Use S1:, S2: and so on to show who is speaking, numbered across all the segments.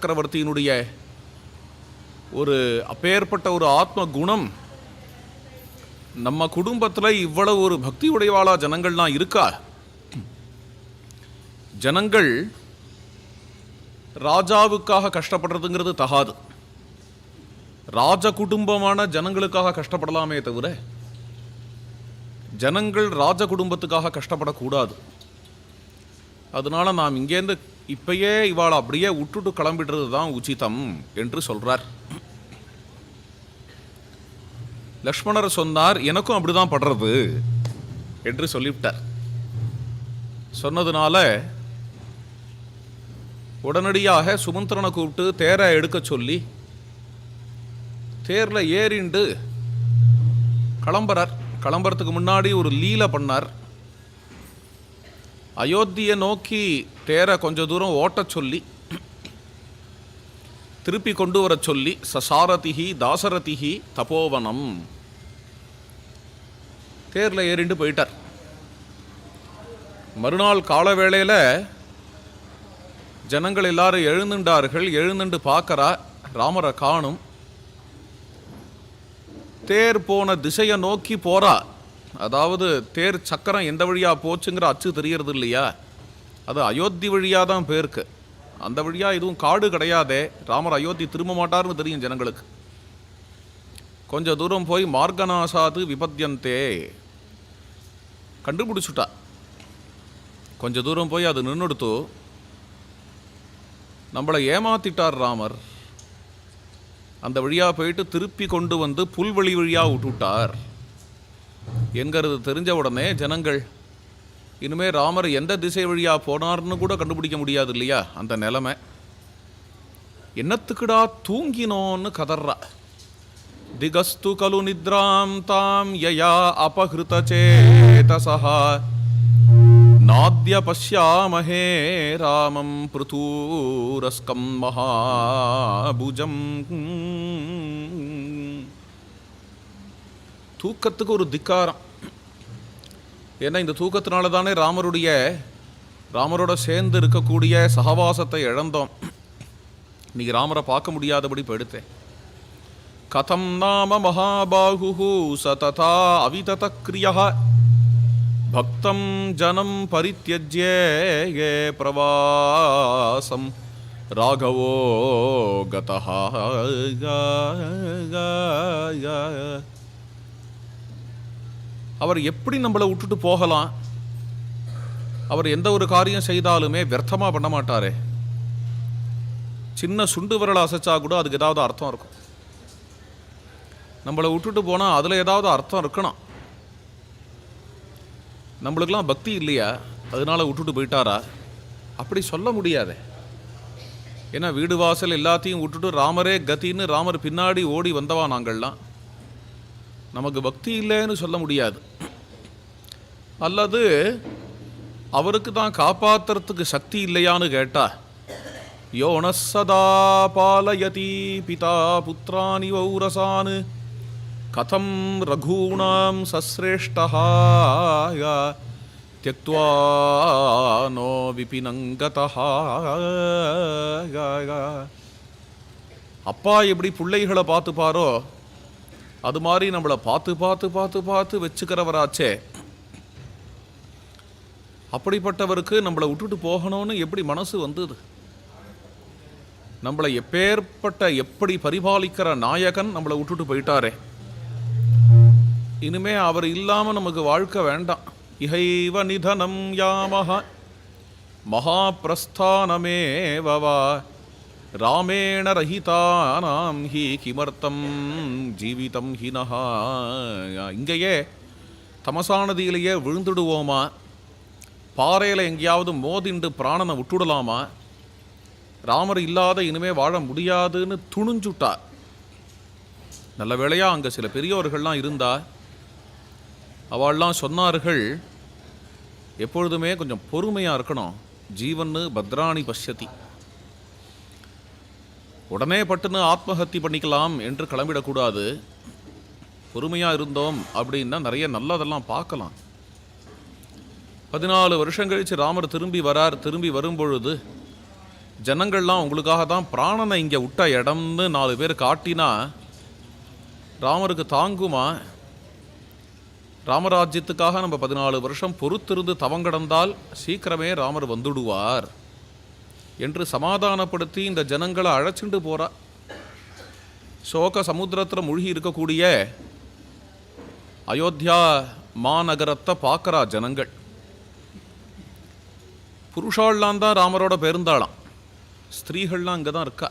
S1: சக்கரவர்த்தியினுடைய ஒரு அப்பேற்பட்ட ஒரு ஆத்ம குணம் நம்ம குடும்பத்தில் இவ்வளவு ஒரு பக்தி உடையவாளா ஜனங்கள்லாம் இருக்கா? ஜனங்கள் ராஜாவுக்காக கஷ்டப்படுறதுங்கிறது தகாது. ராஜ குடும்பமான ஜனங்களுக்காக கஷ்டப்படலாமே தவிர ஜனங்கள் ராஜ குடும்பத்துக்காக கஷ்டப்படக்கூடாது. அதனால நாம் இங்கேருந்து இப்பயே இவாள் அப்படியே விட்டுட்டு கிளம்பிடுறது தான் உச்சிதம் என்று சொல்கிறார் லக்ஷ்மணர் சொன்னார் எனக்கும் அப்படிதான் படுறது என்று சொல்லிவிட்டார். சொன்னதுனால உடனடியாக சுமந்திரனை கூப்பிட்டு தேரை எடுக்க சொல்லி தேரில் ஏறிண்டு கிளம்புறார். கிளம்புறதுக்கு முன்னாடி ஒரு லீலை பண்ணார். அயோத்தியை நோக்கி தேரை கொஞ்ச தூரம் ஓட்டச் சொல்லி திருப்பி கொண்டு வர சொல்லி சசாரதிகி தாசரதிகி தபோவனம். தேரில் ஏறிண்டு போயிட்டார். மறுநாள் கால வேளையில் ஜனங்கள் எல்லாரும் எழுந்துண்டார்கள். எழுந்துண்டு பார்க்கறா ராமரை காணும். தேர் போன திசையை நோக்கி போறா. அதாவது தேர் சக்கரம் எந்த வழியா போச்சுங்கிற அச்சு தெரியறது இல்லையா? அது அயோத்தி வழியா தான் போயிருக்கு. அந்த வழியா எதுவும் காடு கிடையாதே. ராமர் அயோத்தி திரும்ப மாட்டார்னு தெரியும் ஜனங்களுக்கு. கொஞ்ச தூரம் போய் மார்கநாசாது விபத்தியந்தே. கண்டுபிடிச்சுட்டா. கொஞ்ச தூரம் போய் அது நின்றுடுத்து நம்மளை ஏமாத்திட்டார் ராமர். அந்த வழியா போயிட்டு திருப்பி கொண்டு வந்து புல்வெளி வழியா விட்டுட்டார். என்கிறது தெரிஞ்ச உடனே ஜனங்கள் இனிமே ராமர் எந்த திசை வழியா போனார்னு கூட கண்டுபிடிக்க முடியாது இல்லையா அந்த நிலமை. என்னத்துக்குடா தூங்கினோன்னு கதறா. திகஸ்து கலு நித்ராம் தாம் யயா அபஹிருத சேதசா நாத்ய பஷ்யாமஹே ராமம் பிருதூரஸ்கம் மகாபுஜம். தூக்கத்துக்கு ஒரு திக்காரம். ஏன்னா இந்த தூக்கத்தினால தானே ராமருடைய ராமரோட சேர்ந்து இருக்கக்கூடிய சகவாசத்தை இழந்தோம். இன்றைக்கி ராமரை பார்க்க முடியாதபடி படுத்தேன் கதம் நாம மகாபாகு சததா அவிதத கிரியா பக்தம் ஜனம் பரித்தியஜ்ய ஏ பிரவாசம். ராகவோ கதா அவர் எப்படி நம்மளை விட்டுட்டு போகலாம்? அவர் எந்த ஒரு காரியம் செய்தாலுமே வியர்த்தமா பண்ண மாட்டாரே. சின்ன சுண்டு விரலை அசைச்சா கூட அதுக்கு ஏதாவது அர்த்தம் இருக்கும். நம்மளை விட்டுட்டு போனால் அதில் ஏதாவது அர்த்தம் இருக்கணும். நம்மளுக்கெல்லாம் பக்தி இல்லையா? அதனால விட்டுட்டு போயிட்டாரா? அப்படி சொல்ல முடியாதே. ஏன்னா வீடு வாசல் எல்லாத்தையும் விட்டுட்டு ராமரே கத்தின்னு ராமர் பின்னாடி ஓடி வந்தவா நாங்கள்லாம். நமக்கு பக்தி இல்லைன்னு சொல்ல முடியாது. அல்லது அவருக்கு தான் காப்பாற்றுறதுக்கு சக்தி இல்லையான்னு கேட்டா யோனசதா பாலயதி பிதா புத்திராணி வௌரசான் கதம் ரகூணாம் சசிரேஷ்டா தியக்துவா நோ விபினங்கதா அப்பா எப்படி பிள்ளைகளை பார்த்துப்பாரோ அது மாதிரி நம்மளை பார்த்து பார்த்து பார்த்து பார்த்து வச்சுக்கிறவராச்சே. அப்படிப்பட்டவருக்கு நம்மளை விட்டுட்டு போகணும்னு எப்படி மனசு வந்தது? நம்மளை எப்பேற்பட்ட எப்படி பரிபாலிக்கிற நாயகன் நம்மளை விட்டுட்டு போயிட்டாரே. இனிமே அவர் இல்லாமல் நமக்கு வாழ்க்கை வேண்டாம். இகைவ நிதனம் யாமஹ. மகாபிரஸ்தானமேவவா ராமேண ரஹிதானாம் ஹி கிமர்த்தம் ஜீவிதம் ஹினஹா இங்கேயே தமசானதியிலேயே விழுந்துடுவோமா? பாறையில் எங்கேயாவது மோதிண்டு பிராணனை விட்டுடலாமா? ராமர் இல்லாத இனிமே வாழ முடியாதுன்னு துணிஞ்சுட்டா நல்ல வேளையாக அங்கே சில பெரியோர்கள்லாம் இருந்தா அவள்லாம் சொன்னார்கள் எப்பொழுதுமே கொஞ்சம் பொறுமையாக இருக்கணும். ஜீவன்னு பத்ராணி பஷ்யதி. உடனே பட்டுன்னு ஆத்மஹத்தி பண்ணிக்கலாம் என்று கிளம்பிடக்கூடாது. பொறுமையாக இருந்தோம் அப்படின்னா நிறைய நல்லதெல்லாம் பார்க்கலாம். பதினாலு வருஷம் கழிச்சு ராமர் திரும்பி வரார் திரும்பி வரும்பொழுது ஜனங்கள்லாம் உங்களுக்காக தான் பிராணனை இங்கே விட்ட இடம்னு நாலு பேர் காட்டினா ராமருக்கு தாங்குமா? ராமராஜ்யத்துக்காக நம்ம பதினாலு வருஷம் பொறுத்திருந்து தவங்கடந்தால் சீக்கிரமே ராமர் வந்துடுவார். என்று சமாதானப்படுத்தி இந்த ஜனங்களை அழைச்சிட்டு போறா. சோக சமுத்திரத்தில் மூழ்கி இருக்கக்கூடிய அயோத்தியா மாநகரத்தை பார்க்கறா ஜனங்கள். புருஷாள்லாம் தான் ராமரோட பெருந்தாளாம். ஸ்திரீகள்லாம் அங்கே தான் இருக்கா.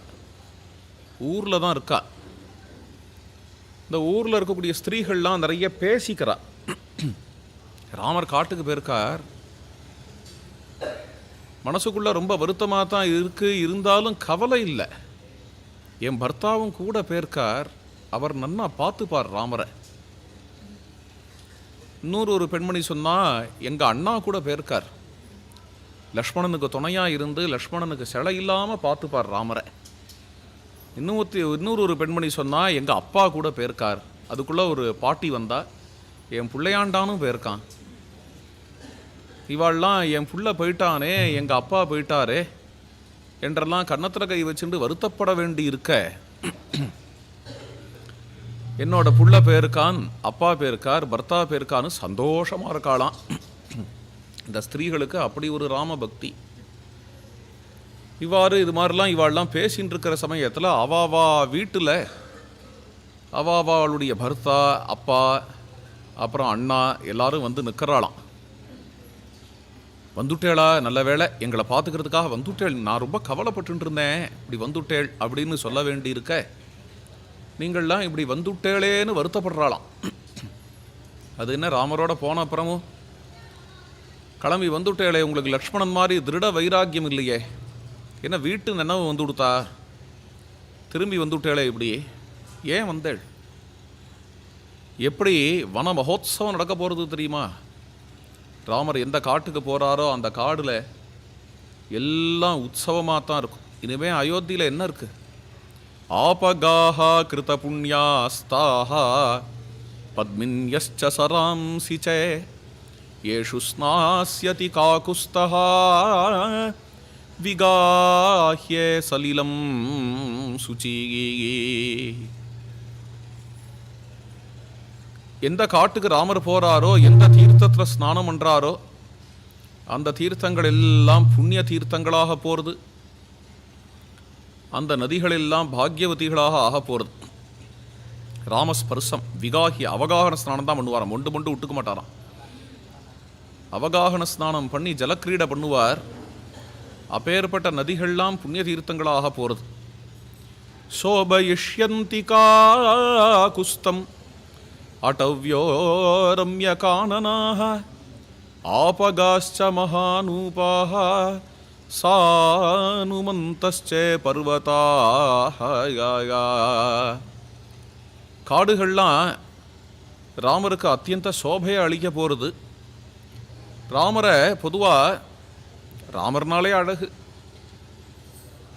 S1: ஊரில் தான் இருக்கா. இந்த ஊரில் இருக்கக்கூடிய ஸ்திரீகள்லாம் நிறைய பேசிக்கிறா. ராமர் காட்டுக்கு போயிருக்கார். மனசுக்குள்ளே ரொம்ப வருத்தமாக தான் இருக்குது இருந்தாலும் கவலை இல்லை. என் பர்த்தாவும் கூட போயிருக்கார் அவர் நன்னா பார்த்துப்பார் ராமரை. இன்னொரு ஒரு பெண்மணி சொன்னால் எங்கள் அண்ணா கூட போயிருக்கார் லக்ஷ்மணனுக்கு துணையாக இருந்து லக்ஷ்மணனுக்கு சிலை இல்லாமல் பார்த்துப்பார் ராமரை. இன்னொருத்தி இன்னொரு ஒரு பெண்மணி சொன்னால் எங்கள் அப்பா கூட போயிருக்கார் அதுக்குள்ளே ஒரு பாட்டி வந்தால் என் பிள்ளையாண்டானும் போயிருக்கான் இவாள்லாம் என் புள்ள போயிட்டானே எங்கள் அப்பா போயிட்டாரே என்றெல்லாம் கன்னத்தில் கை வச்சுட்டு வருத்தப்பட வேண்டி இருக்க என்னோட புள்ள பேருக்கான் அப்பா பேருக்கார் பர்த்தா பேருக்கான்னு சந்தோஷமாக இருக்காளாம். இந்த ஸ்திரீகளுக்கு அப்படி ஒரு ராம பக்தி இவ்வாறு இது மாதிரிலாம் இவாள்லாம் பேசின்னு இருக்கிற சமயத்தில் அவாவா வீட்டில் அவாவாளுடைய பர்த்தா அப்பா அப்புறம் அண்ணா எல்லாரும் வந்து நிற்கிறாளாம் வந்துட்டேளா? நல்ல வேளை எங்களை பார்த்துக்கிறதுக்காக வந்துட்டேள். நான் ரொம்ப கவலைப்பட்டு இருந்தேன் இப்படி வந்துட்டேள் அப்படின்னு சொல்ல வேண்டியிருக்க. நீங்கள்லாம் இப்படி வந்துட்டேளேன்னு வருத்தப்படுறாளாம். அது என்ன ராமரோட போன அப்புறமும் கிளம்பி வந்துட்டேளே உங்களுக்கு லக்ஷ்மணன் மாதிரி திருட வைராக்கியம் இல்லையே. என்ன வீட்டு நினைவு வந்து கொடுத்தா திரும்பி வந்துட்டேளே இப்படி. ஏன் வந்தேள்? எப்படி வன மகோத்சவம் நடக்க போகிறது தெரியுமா? ராமர் எந்த காட்டுக்கு போகிறாரோ அந்த காடில் எல்லாம் உற்சவமாக தான் இருக்கும். இனிமே அயோத்தியில் என்ன இருக்குது ஆபகாஹா கிருத புண்ணியாஸ்தாஹா பத்மின்யஸ்ச சராம் சிச்சே ஏஷு ஸ்நாஸ்யதி காகுஸ்தா விகாஹ்ய சலிலம் சுச்சி எந்த காட்டுக்கு ராமர் போகிறாரோ எந்த தீர்த்தத்தில் ஸ்நானம் பண்ணுறாரோ அந்த தீர்த்தங்கள் எல்லாம் புண்ணிய தீர்த்தங்களாக போகிறது அந்த நதிகள் எல்லாம் பாக்யவதிகளாக ஆக போகிறது ராமஸ்பர்சம் விகாகி அவகாகன ஸ்நானம் தான் பண்ணுவாராம். ஒன்று மொண்டு விட்டுக்க மாட்டாராம். அவகாகன ஸ்நானம் பண்ணி ஜலக்கிரீடை பண்ணுவார். அப்பேற்பட்ட நதிகள்லாம் புண்ணிய தீர்த்தங்களாக போகிறது சோபயிஷ்யந்தி குஸ்தம். अटव्यो रम्यकाननाः आपगाश्च महानूपाः सानुमन्तश्च पर्वताः காடுகள்லாம் ராமருக்கு அத்தியந்த சோபையை அளிக்க போகிறது ராமரை பொதுவாக ராமர்னாலே அழகு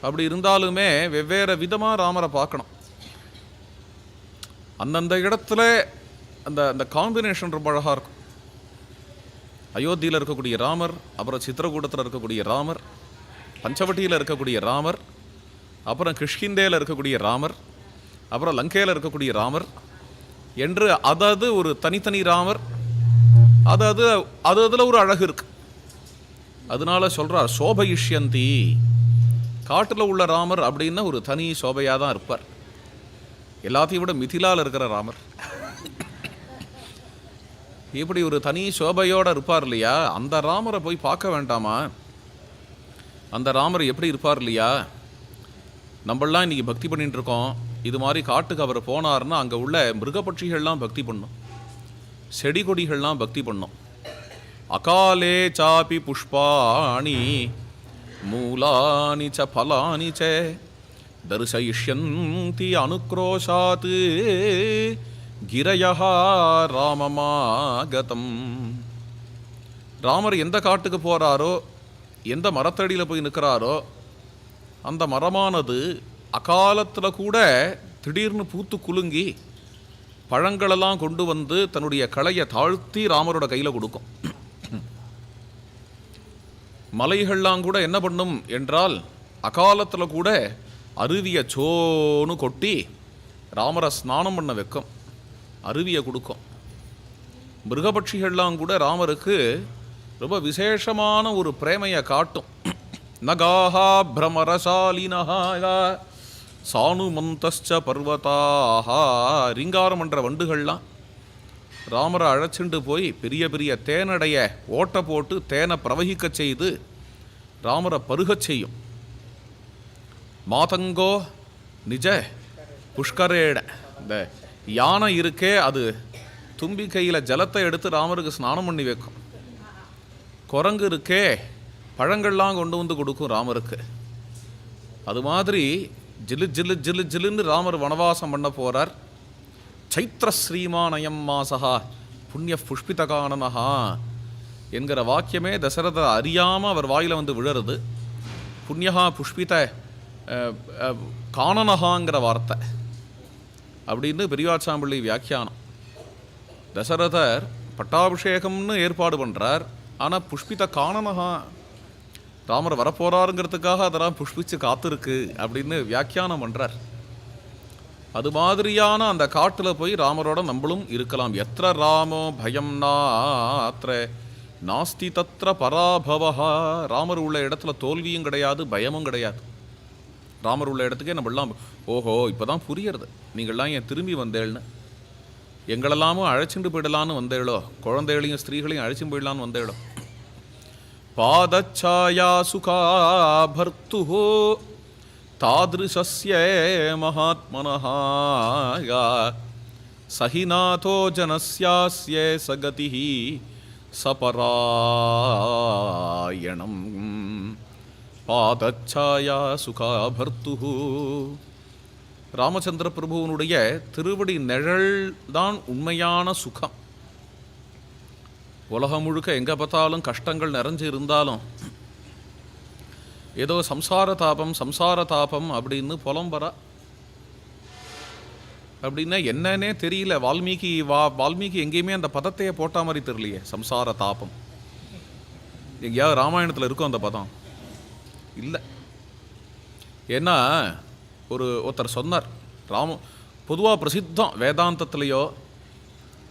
S1: அப்படி இருந்தாலுமே வெவ்வேறு விதமாக ராமரை பார்க்கணும் அந்தந்த இடத்துல அந்த அந்த காம்பினேஷன் ரொம்ப அழகாக இருக்கும். அயோத்தியில் இருக்கக்கூடிய ராமர் அப்புறம் சித்திரகூடத்தில் இருக்கக்கூடிய ராமர் பஞ்சவட்டியில் இருக்கக்கூடிய ராமர் அப்புறம் கிஷ்கிந்தேயில் இருக்கக்கூடிய ராமர் அப்புறம் லங்கையில் இருக்கக்கூடிய ராமர் என்று அதாவது ஒரு தனித்தனி ராமர் அதாவது அது அதில் ஒரு அழகு இருக்கு. அதனால சொல்கிறார் சோபயிஷ்யந்தி. காட்டில் உள்ள ராமர் அப்படின்னா ஒரு தனி சோபையாக தான் இருப்பார். எல்லாத்தையும் விட மிதிலால் இருக்கிற ராமர். இப்படி ஒரு தனி சோபையோட இருப்பார் இல்லையா? அந்த ராமரை போய் பார்க்க வேண்டாமா? அந்த ராமர் எப்படி இருப்பார் இல்லையா? நம்மளாம் இன்றைக்கி பக்தி பண்ணிட்டு இருக்கோம். இது மாதிரி காட்டுக்கு அவர் போனார்னா அங்கே உள்ள மிருகப்பட்சிகள்லாம் பக்தி பண்ணும். செடி கொடிகள்லாம் பக்தி பண்ணும். அகாலே சாபி புஷ்பாணி மூலானி ச பலானி ச தரிசயிஷ்யந்தி அனுக்ரோஷாத் கிரயா ராமமாகதம். ராமர் எந்த காட்டுக்கு போகிறாரோ எந்த மரத்தடியில் போய் நிற்கிறாரோ அந்த மரமானது அகாலத்தில் கூட திடீர்னு பூத்து குலுங்கி பழங்களெல்லாம் கொண்டு வந்து தன்னுடைய களையை தாழ்த்தி ராமரோட கையில் கொடுக்கும். மலைகள்லாம் கூட என்ன பண்ணும் என்றால் அகாலத்தில் கூட அருவியை சோன்னு கொட்டி ராமரை ஸ்நானம் பண்ண வைக்கும். அருவியை கொடுக்கும். மிருகபட்சிகள்லாம் கூட ராமருக்கு ரொம்ப விசேஷமான ஒரு பிரேமையை காட்டும். நகாஹா பிரமரசாலினஹா சானுமந்தஸ்ச பர்வதாஹா ரிங்காரம் என்ற வண்டுகள்லாம் ராமரை அழைச்சிண்டு போய் பெரிய பெரிய தேனடைய ஓட்டை போட்டு தேனை பிரவகிக்க செய்து ராமரை பருகச் செய்யும். மாதங்கோ நிஜ புஷ்கரேட. இந்த யானை இருக்கே அது தும்பி கையில் ஜலத்தை எடுத்து ராமருக்கு ஸ்நானம் பண்ணி வைக்கும். குரங்கு இருக்கே பழங்கள்லாம் கொண்டு வந்து கொடுக்கும் ராமருக்கு. அது மாதிரி ஜிலு ஜிலு ஜிலு ஜிலுன்னு ராமர் வனவாசம் பண்ண போகிறார் சைத்திர ஸ்ரீமானயம் மாசகா புண்ணிய புஷ்பிதகானனஹா என்கிற வாக்கியமே தசரதை அறியாமல் அவர் வாயில் வந்து விழறது. புண்ணியகா புஷ்பித அஹ், காணனஹாங்கிற வார்த்தை. அப்படின்னு பெரியவாச்சாம்பிள்ளை வியாக்கியானம். தசரதர் பட்டாபிஷேகம்னு ஏற்பாடு பண்ணுறார் ஆனால் புஷ்பித காணனஹா ராமர் வரப்போறாருங்கிறதுக்காக அதெல்லாம் புஷ்பிச்சு காத்திருக்கு அப்படின்னு வியாக்கியானம் பண்ணுறார் அது மாதிரியான அந்த காட்டில் போய் ராமரோட நம்மளும் இருக்கலாம். எத்த ராமோ பயம் நாத்திர நாஸ்தி தத்ர பராபவஹா. ராமர் உள்ள இடத்துல தோல்வியும் கிடையாது பயமும் கிடையாது. ராமர் உள்ள இடத்துக்கே நம்மளாம் ஓஹோ இப்போ தான் புரியறது நீங்கள்லாம் ஏன் திரும்பி வந்தேள்னு? எங்களெல்லாமும் அழைச்சிட்டு போயிடலான்னு வந்தேளோ? குழந்தைகளையும் ஸ்திரீகளையும் அழைச்சிட்டு போயிடலான்னு வந்தேளோ? பாதச்சாயா சுகா பர்த்து தாதிருஷஸ்ய மகாத்மனஹா சகிநாதோ சஹிநாதோ ஜனஸ்யாஸ்ய சகதிः சபராயணம். பாதச்சாயா சுகா பர்த்துகு ராமச்சந்திர பிரபுவனுடைய திருவடி நிழல் தான் உண்மையான சுகம். உலகம் முழுக்க எங்கே பார்த்தாலும் கஷ்டங்கள் நிறைஞ்சு இருந்தாலும் ஏதோ சம்சார தாபம் சம்சார தாபம் அப்படின்னு புலம்பர அப்படின்னா என்னன்னே தெரியல. வால்மீகி வா வால்மீகி எங்கேயுமே அந்த பதத்தையே போட்டா மாதிரி தெரியலையே. சம்சார தாபம். எங்கேயாவது ராமாயணத்தில் இருக்கும் அந்த பதம். இல்லை. ஏன்னா ஒரு ஒருத்தர் சொன்னார் ராம பொதுவாக பிரசித்தம் வேதாந்தத்துலேயோ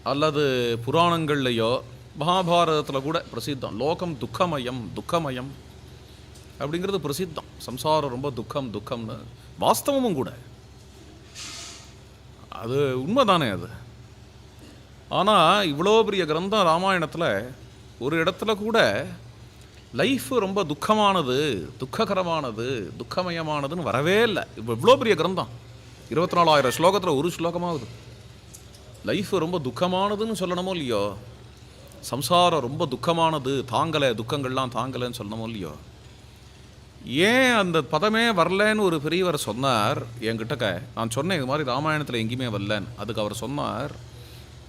S1: அல்லது புராணங்கள்லையோ மகாபாரதத்தில் கூட பிரசித்தம் லோகம் துக்கமயம் துக்கமயம் அப்படிங்கிறது பிரசித்தம். சம்சாரம் ரொம்ப துக்கம் துக்கம்னு வாஸ்தவமும் கூட. அது உண்மைதானே அது? ஆனால் இவ்வளோ பெரிய கிரந்தம் ராமாயணத்தில் ஒரு இடத்துல கூட லைஃப் ரொம்ப துக்கமானது துக்ககரமானது துக்கமயமானதுன்னு வரவே இல்லை. இப்போ இவ்வளோ பெரிய கிரந்தம். இருபத்தி நாலாயிரம் ஸ்லோகத்தில் ஒரு ஸ்லோகமாகுது லைஃப் ரொம்ப துக்கமானதுன்னு சொல்லணுமோ இல்லையோ? சம்சாரம் ரொம்ப துக்கமானது தாங்கலை துக்கங்கள்லாம் தாங்கலைன்னு சொல்லணுமோ இல்லையோ? ஏன் அந்த பதமே வரலன்னு ஒரு பெரியவர் சொன்னார் என்கிட்டக்க நான் சொன்னேன் இது மாதிரி ராமாயணத்தில் எங்கேயுமே வரலன்னு. அதுக்கு அவர் சொன்னார்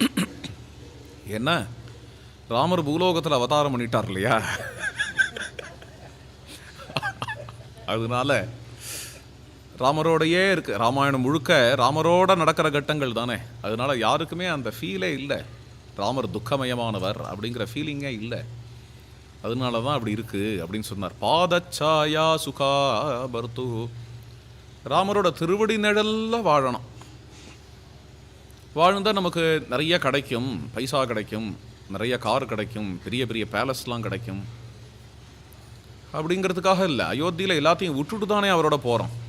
S1: என்ன? ராமர் பூலோகத்தில் அவதாரம் பண்ணிட்டார் இல்லையா? அதனால ராமரோடையே இருக்குது ராமாயணம் முழுக்க ராமரோட நடக்கிற கட்டங்கள் தானே. அதனால் யாருக்குமே அந்த ஃபீலே இல்லை. ராமர் துக்கமயமானவர் அப்படிங்கிற ஃபீலிங்கே இல்லை. அதனால தான் அப்படி இருக்குது அப்படின்னு சொன்னார். பாதச்சாயா சுகா பர்த்து. ராமரோட திருவடி நிழல்ல வாழணும். வாழ்ந்தால் நமக்கு நிறைய கிடைக்கும். பைசா கிடைக்கும். நிறைய கார் கிடைக்கும். பெரிய பெரிய பேலஸ்லாம் கிடைக்கும். அப்படிங்கிறதுக்காக இல்லை. அயோத்தியில் எல்லாத்தையும் விட்டுட்டு தானே அவரோட போகிறோம்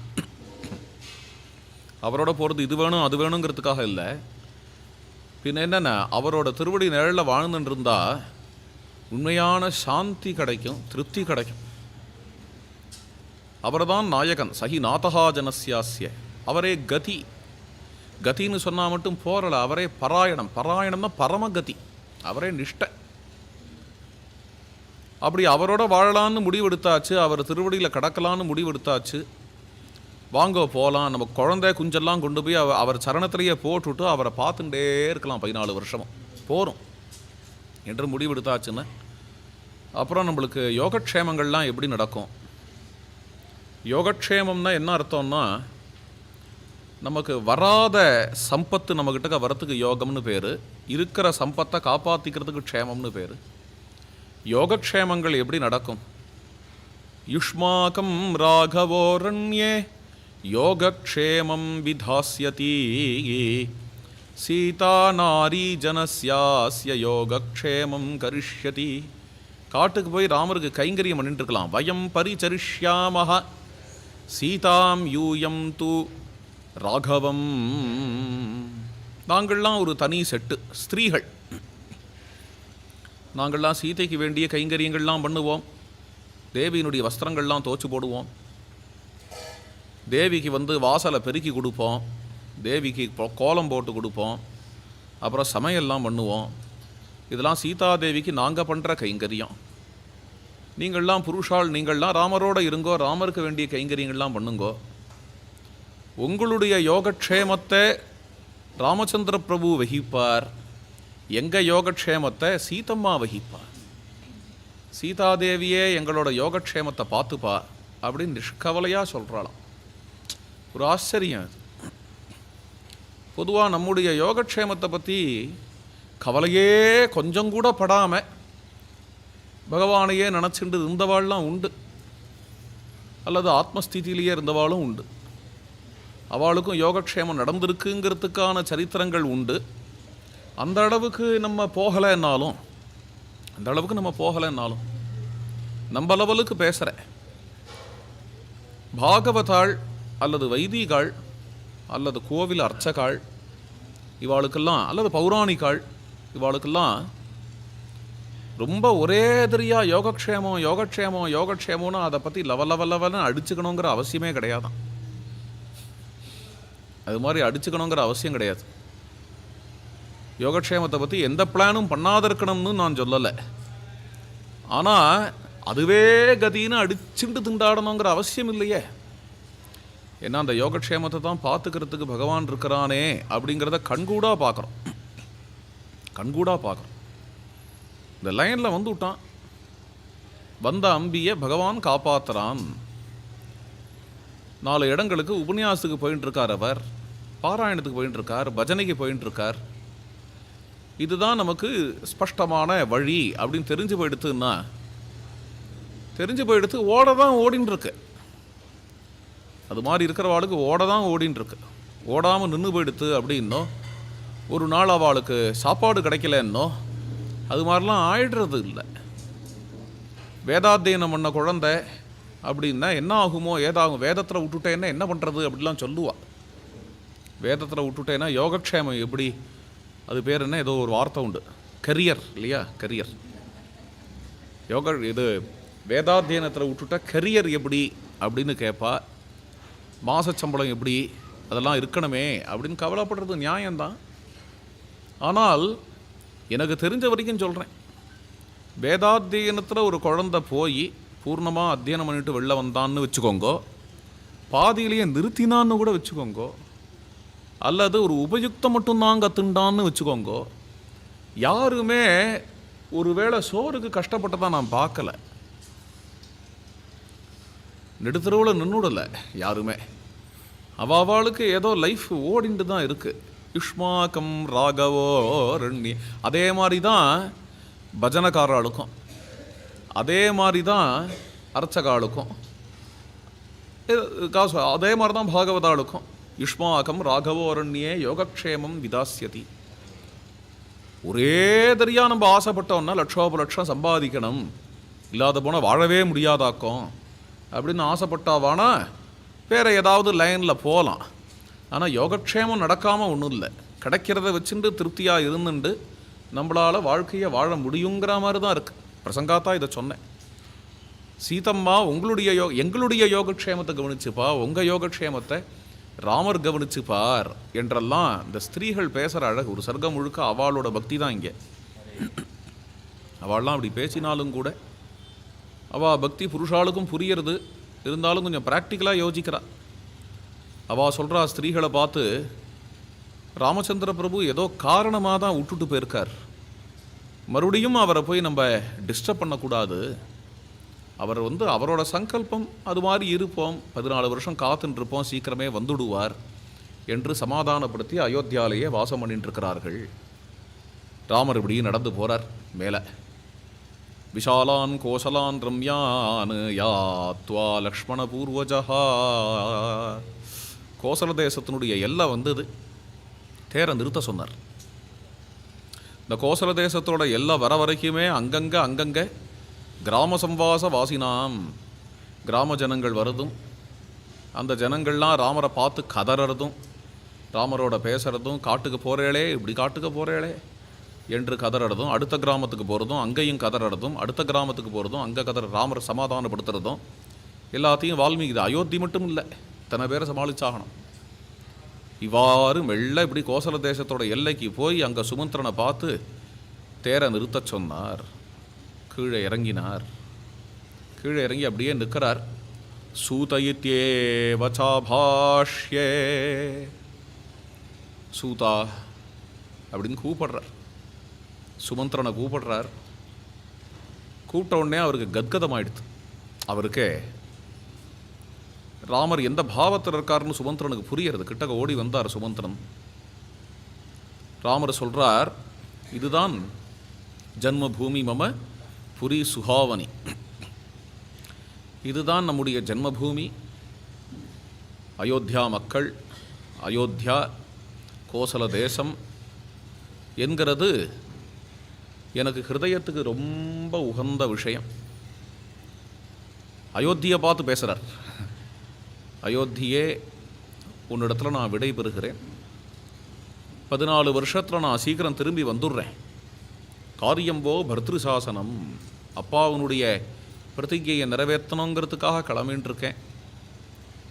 S1: அவரோட போகிறது இது வேணும் அது வேணுங்கிறதுக்காக இல்லை. பின்ன என்னென்ன அவரோட திருவடி நிழலில் வாழ்ந்துட்டு உண்மையான சாந்தி கிடைக்கும் திருப்தி கிடைக்கும். அவர்தான் நாயகன் சஹி நாதகா ஜனசியாசிய அவரே கதி. கதின்னு சொன்னால் மட்டும் போறல அவரே பராயணம். பராயணம்னா பரமகதி. அவரே நிஷ்டை. அப்படி அவரோட வாழலான்னு முடிவெடுத்தாச்சு அவர் திருவடியில் கடக்கலான்னு முடிவெடுத்தாச்சு. வாங்க போகலாம் நம்ம குழந்தை குஞ்செல்லாம் கொண்டு போய் அவ அவர் சரணத்திலேயே போட்டுவிட்டு அவரை பார்த்துட்டே இருக்கலாம் பதினாலு வருஷமும். போகிறோம் என்று முடிவெடுத்தாச்சுன்னா. அப்புறம் நம்மளுக்கு யோகக்ஷேமங்கள்லாம் எப்படி நடக்கும்? யோகக்ஷேமம்னா என்ன அர்த்தம்னா நமக்கு வராத சம்பத்து நம்மக்கிட்ட வரத்துக்கு யோகம்னு பேர். இருக்கிற சம்பத்தை காப்பாற்றிக்கிறதுக்கு க்ஷேமம்னு பேர். யோகக்ஷேமங்கள் எப்படி நடக்கும்? யுஷ்மாக்கம் ராகவோரண்யே யோகக்ஷேமம் விதாஸ்யதி. சீதா நாரி ஜனசியாஸ்ய யோகக்ஷேமம் கரிஷ்யதி. காட்டுக்கு போய் ராமருக்கு கைங்கரியம் பண்ணிட்டு வயம் பரிச்சரிஷ்யாமஹ. சீதாம் யூயம் தூ. ராகவம். நாங்கள்லாம் ஒரு தனி செட்டு. ஸ்திரீகள். நாங்கள்லாம் சீதைக்கு வேண்டிய கைங்கரியங்கள்லாம் பண்ணுவோம். தேவியினுடைய வஸ்திரங்கள்லாம் தோச்சு போடுவோம். தேவிக்கு வந்து வாசலை பெருக்கி கொடுப்போம். தேவிக்கு கோலம் போட்டு கொடுப்போம். அப்புறம் சமையல்லாம் பண்ணுவோம். இதெல்லாம் சீதாதேவிக்கு நாங்கள் பண்ணுற கைங்கரியம். நீங்கள்லாம் புருஷால் நீங்கள்லாம் ராமரோடு இருங்கோ ராமருக்கு வேண்டிய கைங்கரியங்கள்லாம் பண்ணுங்கோ. உங்களுடைய யோகக்ஷேமத்தை ராமச்சந்திர பிரபு வகிப்பார். எங்கள் யோகக்ஷேமத்தை சீதம்மா வகிப்பா. சீதாதேவியே எங்களோட யோகக்ஷேமத்தை பார்த்துப்பா அப்படின்னு நிஷ்கவலையாக சொல்கிறாளாம் ஒரு ஆச்சரியம் அது. பொதுவாக நம்முடைய யோகக்ஷேமத்தை பற்றி கவலையே கொஞ்சம் கூட படாமல் பகவானையே நினச்சிண்டு இருந்தவாள்லாம் உண்டு. அல்லது ஆத்மஸ்திதியிலேயே இருந்தவாளும் உண்டு. அவளுக்கும் யோகக்ஷேமம் நடந்திருக்குங்கிறதுக்கான சரித்திரங்கள் உண்டு. அந்த அளவுக்கு நம்ம போகலைன்னாலும் அந்த அளவுக்கு நம்ம போகலைன்னாலும் நம்ம லெவலுக்கு பேசுகிறேன் பாகவதாள் அல்லது வைதிகாள் அல்லது கோவில் அர்ச்சகாள் இவாளுக்கெல்லாம் அல்லது பௌராணிகாள் இவாளுக்கெல்லாம் ரொம்ப ஒரே ஒரேதிரியாக யோகக்ஷேமம் யோகக்ஷேமம் யோகக்ஷேமம்னு அதை பற்றி லவ லவ லவன்னு அடிச்சுக்கணுங்கிற அவசியமே கிடையாதான். அது மாதிரி அடிச்சுக்கணுங்கிற அவசியம் கிடையாது. யோகக்ஷேமத்தை பற்றி எந்த பிளானும் பண்ணாத இருக்கணும்னு நான் சொல்லலை. ஆனால் அதுவே கதின்னு அடிச்சுட்டு திண்டாடணுங்கிற அவசியம் இல்லையே. ஏன்னா அந்த யோகக்ஷேமத்தை தான் பார்த்துக்கிறதுக்கு பகவான் இருக்கிறானே அப்படிங்கிறத கண்கூடாக பார்க்குறோம். கண்கூடாக பார்க்குறோம். இந்த லைனில் வந்து விட்டான் வந்த அம்பியை பகவான் காப்பாத்துறான். நாலு இடங்களுக்கு உபன்யாசத்துக்கு போயின்னு இருக்கார் அவர். பாராயணத்துக்கு போயின்னு இருக்கார் பஜனைக்கு போயின்னு இருக்கார் இதுதான் நமக்கு ஸ்பஷ்டமான வழி அப்படின்னு தெரிஞ்சு போயிடுத்துன்னா தெரிஞ்சு போயிடுத்து ஓட தான் ஓடின்னு அது மாதிரி இருக்கிறவாளுக்கு ஓட தான் ஓடின்னு இருக்கு ஓடாமல் நின்று போயிடுத்து அப்படின்னோ ஒரு நாள் அவளுக்கு சாப்பாடு கிடைக்கலன்னோ அது மாதிரிலாம் ஆயிடுறது இல்லை. வேதாத்தியனம் பண்ண குழந்தை அப்படின்னா என்ன ஆகுமோ ஏதாகும் வேதத்தில் விட்டுட்டேன்னா என்ன பண்ணுறது அப்படிலாம் சொல்லுவாள் வேதத்தில் விட்டுட்டேன்னா யோகக்ஷேமம் எப்படி அது பேர் என்ன? ஏதோ ஒரு வார்த்தை உண்டு. கரியர் இல்லையா? கரியர் யோகா இது வேதாத்தியனத்தில் விட்டுட்டா கரியர் எப்படி அப்படின்னு கேட்பா மாத சம்பளம் எப்படி அதெல்லாம் இருக்கணுமே அப்படின்னு கவலைப்படுறது நியாயம்தான். ஆனால் எனக்கு தெரிஞ்ச வரைக்கும் சொல்கிறேன் வேதாத்தியனத்தில் ஒரு குழந்தை போய் பூர்ணமாக அத்தியனம் பண்ணிட்டு வெளில வந்தான்னு வச்சுக்கோங்கோ பாதியிலேயே நிறுத்தினான்னு கூட வச்சுக்கோங்கோ அல்லது ஒரு உபயுக்தம் மட்டும்தான் கத்துண்டான்னு வச்சுக்கோங்கோ. யாருமே ஒருவேளை சோறுக்கு கஷ்டப்பட்டதாக நான் பார்க்கல. நெடுத்தரவில் நின்றுடலை யாருமே. அவாவாளுக்கு ஏதோ லைஃப் ஓடிண்டு தான் இருக்குது யுஷ்மாக்கம் ராகவோ ரண்ணி. அதே மாதிரி தான் பஜனக்காராளுக்கும் அதே மாதிரி தான் அர்ச்சகாளுக்கும் காசு அதே மாதிரி தான் பாகவதாளுக்கும். யுஷ்மாக்கம் ராகவோரண்யே யோகக்ஷேமம் விதாசியதி ஒரே தரியாக நம்ம ஆசைப்பட்டோம்னா லட்சோப லட்சம் சம்பாதிக்கணும். இல்லாத போனால் வாழவே முடியாதாக்கும். அப்படின்னு ஆசைப்பட்டாவானா? வேறு ஏதாவது லைனில் போகலாம் ஆனால் யோகக்ஷேமம் நடக்காமல் ஒன்றும் இல்லை. கிடைக்கிறத வச்சுட்டு திருப்தியாக இருந்துண்டு நம்மளால் வாழ்க்கையை வாழ முடியுங்கிற மாதிரி தான் இருக்குது பிரசங்காத்தான் இதை சொன்னேன். சீதம்மா உங்களுடைய யோ எங்களுடைய யோகக்ஷேமத்தை கவனிச்சுப்பா. உங்கள் யோகக்ஷேமத்தை ராமர் கவனிச்சுப்பார் என்றெல்லாம் இந்த ஸ்திரீகள் பேசுகிற அழகு. ஒரு சர்க்கம் முழுக்க அவளோட பக்தி தான் இங்கே. அவள்லாம் அப்படி பேசினாலும் கூட அவள் பக்தி புருஷாளுக்கும் புரியறது. இருந்தாலும் கொஞ்சம் ப்ராக்டிக்கலாக யோசிக்கிறா. அவள் சொல்கிறா ஸ்திரீகளை பார்த்து ராமச்சந்திர பிரபு ஏதோ காரணமாக தான் விட்டுட்டு போயிருக்கார். மறுபடியும் அவரை போய் நம்ம டிஸ்டர்ப் பண்ணக்கூடாது. அவர் வந்து அவரோட சங்கல்பம் அது மாதிரி இருப்போம். பதினாலு வருஷம் காத்துன்ட்ருப்போம் சீக்கிரமே வந்துடுவார் என்று சமாதானப்படுத்தி அயோத்தியாலேயே வாசம் பண்ணிட்டுருக்கிறார்கள் ராமர் இப்படி நடந்து போகிறார் மேலே. விஷாலான் கோசலான் ரம்யான் யாத்வா லக்ஷ்மண பூர்வஜா கோசல தேசத்தினுடைய எல்லை வந்தது. தேரை நிறுத்த சொன்னார். இந்த கோசல தேசத்தோட எல்லை வர வரைக்குமே அங்கங்கே அங்கங்கே கிராம சம்வாச வாசினாம் கிராம ஜனங்கள் வருதும். அந்த ஜனங்கள்லாம் ராமரை பார்த்து கதறதும் ராமரோட பேசுகிறதும் காட்டுக்கு போகிறேளே இப்படி காட்டுக்கு போகிறேளே என்று கதறதும் அடுத்த கிராமத்துக்கு போகிறதும் அங்கேயும் கதறதும் அடுத்த கிராமத்துக்கு போகிறதும் அங்கே கதற ராமரை சமாதானப்படுத்துறதும் எல்லாத்தையும் வால்மீகி இது அயோத்தி மட்டும் இல்லை தன பேரை சமாளிச்சாகணும். இவ்வாறு மெல்ல இப்படி கோசல தேசத்தோட எல்லைக்கு போய் அங்கே சுமந்திரனை பார்த்து தேரை நிறுத்தச் சொன்னார். கீழே இறங்கினார். கீழே இறங்கி அப்படியே நிற்கிறார். சூதயித்யே வச்சாபாஷ்யே சூதா அப்படின்னு கூப்பிடுறார். சுமந்திரனை கூப்பிடுறார். கூப்பிட்ட உடனே அவருக்கு கத்கதமாயிடுது. அவருக்கு ராமர் எந்த பாவத்தில் இருக்காருன்னு சுமந்திரனுக்கு புரியறது. கிட்டக்க ஓடி வந்தார் சுமந்திரன். ராமர் சொல்கிறார் இதுதான் ஜன்மபூமி மம புரி சுகாவனி இதுதான் நம்முடைய ஜென்மபூமி. அயோத்தியா மக்கள் அயோத்தியா கோசல தேசம் என்கிறது எனக்கு ஹிருதயத்துக்கு ரொம்ப உகந்த விஷயம். அயோத்தியை பார்த்து பேசுகிறார் அயோத்தியே உன்னிடத்தில் நான் விடை பெறுகிறேன். பதினாலு வருஷத்தில் நான் சீக்கிரம் திரும்பி வந்துடுறேன். காரியம்போ பர்திரு சாசனம் அப்பாவுனுடைய பிரதிஜையை நிறைவேற்றணுங்கிறதுக்காக கிளம்பின்னு இருக்கேன்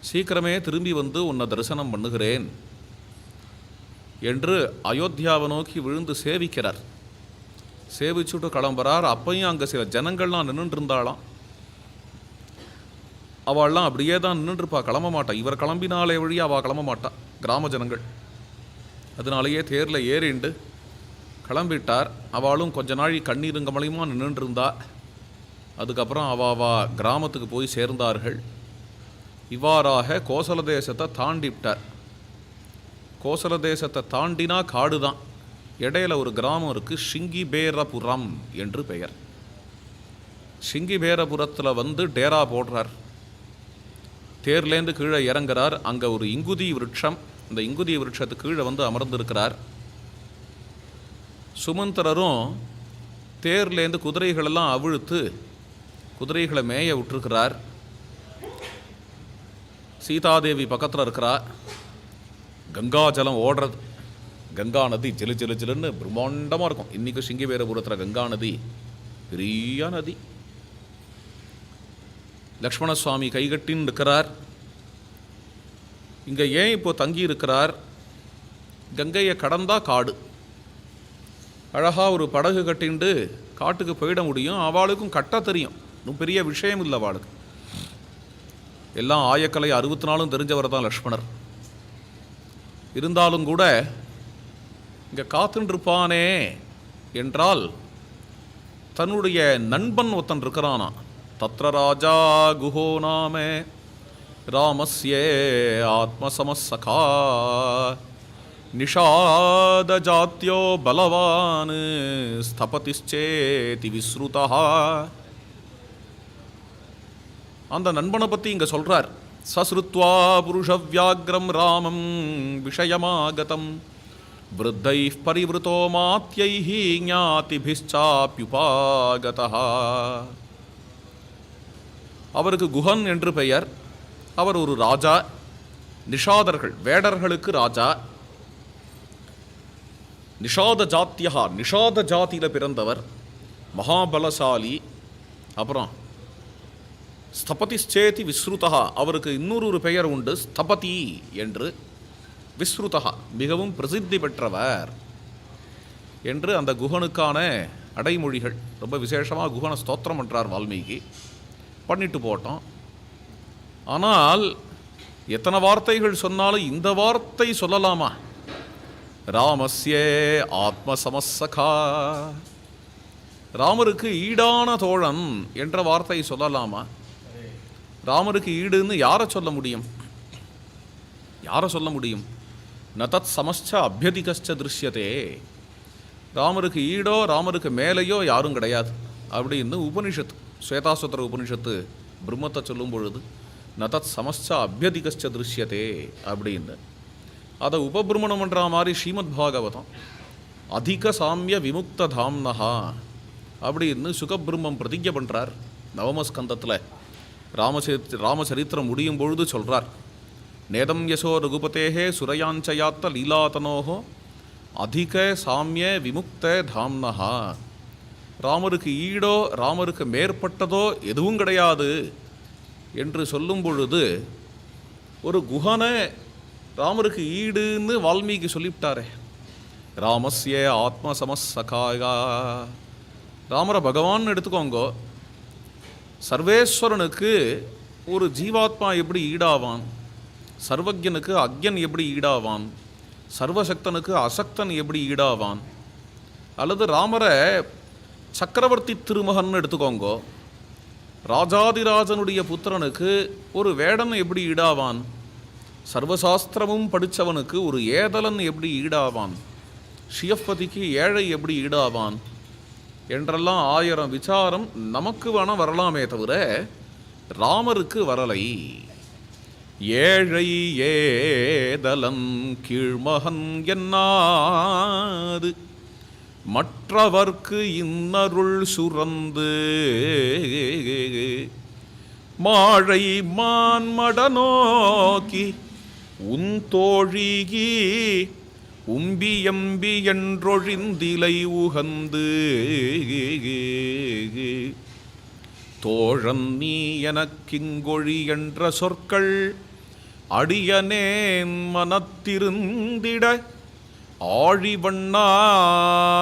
S1: சீக்கிரமே திரும்பி வந்து உன்னை தரிசனம் பண்ணுகிறேன். என்று அயோத்தியாவை நோக்கி விழுந்து சேவிக்கிறார். சேவிச்சுட்டு கிளம்புறார். அப்பையும் அங்கே சில ஜனங்கள்லாம் நின்றுட்டு இருந்தாளாம் அவள்லாம் அப்படியே தான் நின்றுருப்பா. கிளம்ப மாட்டான் இவர் கிளம்பினாலே வழி அவள் கிளம்ப மாட்டாள் கிராம ஜனங்கள். அதனாலேயே தேரில் ஏறிண்டு கிளம்பிட்டார். அவளும் கொஞ்ச நாள் கண்ணீரும் கமலையுமா நின்றுருந்தா. அதுக்கப்புறம் அவாவா கிராமத்துக்கு போய் சேர்ந்தார்கள். இவ்வாறாக கோசல தேசத்தை தாண்டிவிட்டார். கோசல தேசத்தை தாண்டினா காடு தான் இடையில ஒரு கிராமம் இருக்குது ஷிங்கிபேரபுரம் என்று பெயர். ஷிங்கிபேரபுரத்தில் வந்து டேரா போடுறார். தேர்லேருந்து கீழே இறங்குறார். அங்கே ஒரு இங்குதி விருட்சம். இந்த இங்குதி விருட்சத்துக்கு கீழே வந்து அமர்ந்திருக்கிறார். சுமந்திரரும் தேர்லேருந்து குதிரைகளெல்லாம் அவிழ்த்து குதிரைகளை மேய விட்டுருக்கிறார். சீதாதேவி பக்கத்தில் இருக்கிறா. கங்கா ஜலம் ஓடுறது. கங்கா நதி ஜிலு ஜிலு ஜிலுன்னு பிரம்மாண்டமாக இருக்கும். இன்றைக்கும் சிங்கிவேரபுரத்தில் கங்கா நதி பெரிய நதி. லக்ஷ்மண சுவாமி கைகட்டின்னு இருக்கிறார். இங்கே ஏன் இப்போ தங்கி இருக்கிறார் கங்கையை கடந்தா காடு. அழகாக ஒரு படகு கட்டிண்டு காட்டுக்கு போயிட முடியும். அவளுக்கும் கட்ட தெரியும். இன்னும் பெரிய விஷயம் இல்லை அவளுக்கு. எல்லாம் ஆயக்கலை அறுபத்தி நாளும் தெரிஞ்சவர் தான் லக்ஷ்மணர் இருந்தாலும் கூட இங்கே காத்துருப்பானே என்றால் தன்னுடைய நண்பன் ஒருத்தன் இருக்கிறானா? தத்ர ராஜா குஹோ நாமே. ராமஸ்யே ஆத்மசமசகா நிஷாதஜாத்தியோ பலவான் ஸ்தபதிச்சேதி விஸ்ருதா அந்த நண்பனை பற்றி இங்கே சொல்கிறார் சஸ்ருத்வா புருஷவியாகிரம் ராமம் விஷயமாகதம். விருத்தை பரிவிருத்தோ மாத்தியை ஞாதிபிச்சாப்யுபாகதா அவருக்கு குஹன் என்று பெயர். அவர் ஒரு ராஜா. நிஷாதர்கள் வேடர்களுக்கு ராஜா. நிஷாத ஜாத்தியா நிஷாத ஜாதியில் பிறந்தவர் மகாபலசாலி அப்புறம் ஸ்தபதிச்சேதி விஸ்ருதா அவருக்கு இன்னொரு ஒரு பெயர் உண்டு ஸ்தபதி என்று. விஸ்ருதா மிகவும் பிரசித்தி பெற்றவர் என்று அந்த குகனுக்கான அடைமொழிகள் ரொம்ப விசேஷமாக குகனை ஸ்தோத்திரம் பண்ணுறார் வால்மீகி. பண்ணிட்டு போட்டோம். ஆனால் எத்தனை வார்த்தைகள் சொன்னாலும் இந்த வார்த்தை சொல்லலாமா? ராமஸ்யே ஆத்மசமசகா ராமருக்கு ஈடான தோழன் என்ற வார்த்தை சொல்லலாமா? ராமருக்கு ஈடுன்னு யாரை சொல்ல முடியும்? யாரை சொல்ல முடியும்? நதத் சமஸ்ச அபியதிகச்ச திருஷ்யத்தே ராமருக்கு ஈடோ ராமருக்கு மேலேயோ யாரும் கிடையாது. அப்படின்னு உபனிஷத்து ஸ்வேதாசுத்திர உபனிஷத்து பிரம்மத்தை சொல்லும் பொழுது நதத் சமஸ்ச அபியதிகச்ச திருஷ்யதே அப்படின்னு. அதை உபபிரமணம் பண்ணுற மாதிரி ஸ்ரீமத் பாகவதம். அதிக சாமிய விமுக்த தாம்னஹா அப்படின்னு சுகபிரம்மம் பிரதிஜை பண்ணுறார் நவமஸ்கந்தத்தில். ராமசரி ராமசரித்திரம் முடியும் பொழுது சொல்கிறார் நேதம் யசோ ரகுபதேகே சுரயாஞ்சயாத்த லீலாதனோகோ அதிக சாமிய விமுக்த தாம்னஹா. ராமருக்கு ஈடோ ராமருக்கு மேற்பட்டதோ எதுவும் கிடையாது என்று சொல்லும் பொழுது ஒரு குஹனை ராமருக்கு ஈடுன்னு வால்மீகி சொல்லிவிட்டாரே. ராமஸ்ய ஆத்ம சமசகாயா. ராமரை பகவான் எடுத்துக்கோங்கோ. சர்வேஸ்வரனுக்கு ஒரு ஜீவாத்மா எப்படி ஈடாவான்? சர்வஜனுக்கு அக்யன் எப்படி ஈடாவான்? சர்வசக்தனுக்கு அசக்தன் எப்படி ஈடாவான்? அல்லது ராமரை சக்கரவர்த்தி திருமகன் எடுத்துக்கோங்கோ. ராஜாதிராஜனுடைய புத்திரனுக்கு ஒரு வேடன் எப்படி ஈடாவான்? சர்வசாஸ்திரமும் படித்தவனுக்கு ஒரு ஏதலன் எப்படி ஈடாவான்? ஷியப்பதிக்கு ஏழை எப்படி ஈடாவான்? என்றெல்லாம் ஆயிரம் விசாரம் நமக்கு வேணால் வரலாமே தவிர ராமருக்கு வரலை. ஏழை ஏதலன் கீழ்மகன் என்னாது? மற்றவர்க்கு இன்னருள் சுரந்து மாழை மான்மட நோக்கி உன் தோழிகி உம்பி என்றொழிந்திலை உகந்து. தோழன் நீ எனக்கிங்கொழி என்ற சொற்கள் அடியனேன் மனத்திருந்திட ஆழிவண்ணா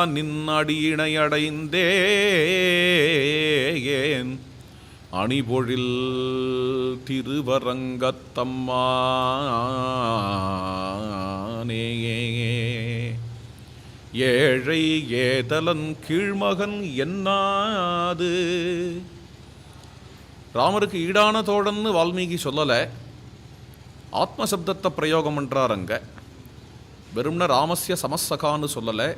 S1: நின் அடியினை அடைந்தேன். அணிபொழில் திருவரங்கத்தம்மானே ஏழை ஏதலன் கீழ்மகன் என்னாது? ராமருக்கு ஈடான தோழன்னு வால்மீகி சொல்லலை. ஆத்மசப்தத்தை பிரயோகம் பண்ணுறார் அங்கே. வெறும்ன ராமசிய சமஸ்சகான்னு சொல்லலை.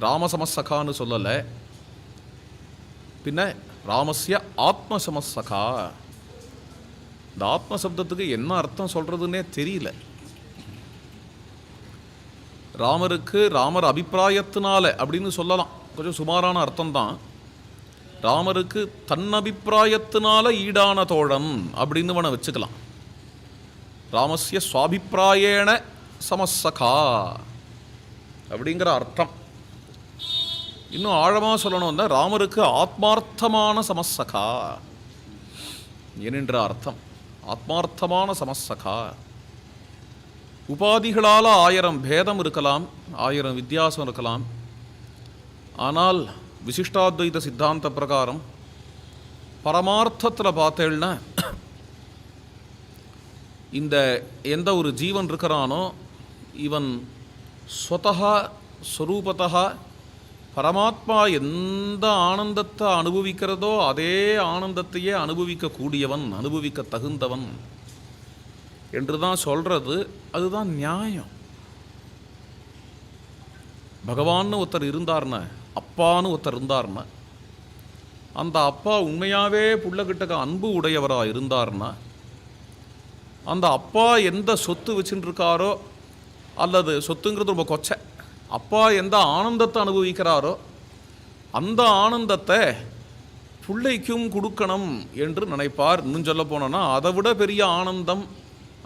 S1: ராமசமஸ்சகான்னு சொல்லலை. பின்ன ராமஸ்ய ஆத்மசமசகா இந்த ஆத்ம சப்தத்துக்கு என்ன அர்த்தம் சொல்றதுன்னே தெரியல. ராமருக்கு ராமர் அபிப்பிராயத்தினால அப்படின்னு சொல்லலாம். கொஞ்சம் சுமாரான அர்த்தம் தான் ராமருக்கு தன் அபிப்பிராயத்தினால ஈடான தோழன் அப்படின்னு வேணா வச்சுக்கலாம். ராமஸ்ய சுவாபிப்பிராயேண சமஸ்ஸகா அப்படிங்கிற அர்த்தம். இன்னும் ஆழமாக சொல்லணும்னா ராமருக்கு ஆத்மார்த்தமான சமஸ்ஸகா. என்கின்ற அர்த்தம். ஆத்மார்த்தமான சமஸ்ஸகா. உபாதிகளால் ஆயிரம் பேதம் இருக்கலாம் ஆயிரம் வித்தியாசம் இருக்கலாம். ஆனால் விசிஷ்டாத்வைத சித்தாந்த பிரகாரம் பரமார்த்தத்தில் பார்த்தேன்னா இந்த எந்த ஒரு ஜீவன் இருக்கிறானோ இவன் ஸ்வதா ஸ்வரூபத்தா பரமாத்மா எந்த ஆனந்தத்தை அனுபவிக்கிறதோ அதே ஆனந்தத்தையே அனுபவிக்கக்கூடியவன் அனுபவிக்க தகுந்தவன் என்று தான் சொல்கிறது அதுதான் நியாயம். பகவான்னு ஒருத்தர் இருந்தார்னா அப்பான்னு ஒருத்தர் இருந்தார்னா அந்த அப்பா உண்மையாகவே புள்ளகிட்டக்க அன்பு உடையவராக இருந்தார்னா அந்த அப்பா எந்த சொத்து வச்சுட்டுருக்காரோ அல்லது சொத்துங்கிறது ரொம்ப கொச்சை. அப்பா எந்த ஆனந்தத்தை அனுபவிக்கிறாரோ அந்த ஆனந்தத்தை பிள்ளைக்கும் கொடுக்கணும் என்று நினைப்பார். இன்னும் சொல்ல போனோன்னா அதை விட பெரிய ஆனந்தம்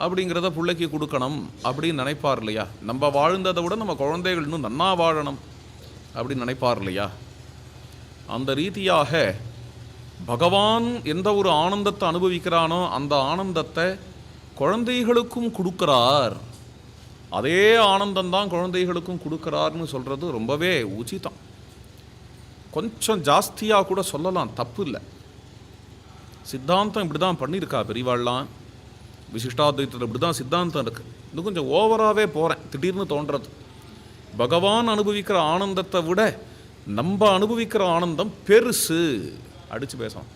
S1: அப்படிங்கிறத பிள்ளைக்கு கொடுக்கணும் அப்படின்னு நினைப்பார் இல்லையா? நம்ம வாழ்ந்ததை விட நம்ம குழந்தைகள் இன்னும் நன்னா வாழணும் அப்படின்னு நினைப்பார் இல்லையா? அந்த ரீதியாக பகவான் எந்த ஒரு ஆனந்தத்தை அனுபவிக்கிறானோ அந்த ஆனந்தத்தை குழந்தைகளுக்கும் கொடுக்கிறார். அதே ஆனந்தம் குழந்தைகளுக்கும் கொடுக்குறாருன்னு சொல்கிறது ரொம்பவே உச்சிதம். கொஞ்சம் ஜாஸ்தியாக கூட சொல்லலாம் தப்பு இல்லை சித்தாந்தம் இப்படி தான் பண்ணியிருக்கா பெரியவாள்லாம் விசிஷ்டாத்வைத்தத்தில் இப்படி தான் சித்தாந்தம் இருக்குது இன்னும் கொஞ்சம் ஓவராகவே போகிறேன் திடீர்னு தோன்றது. பகவான் அனுபவிக்கிற ஆனந்தத்தை விட நம்ம அனுபவிக்கிற ஆனந்தம் பெருசு. அடித்து பேசணும்.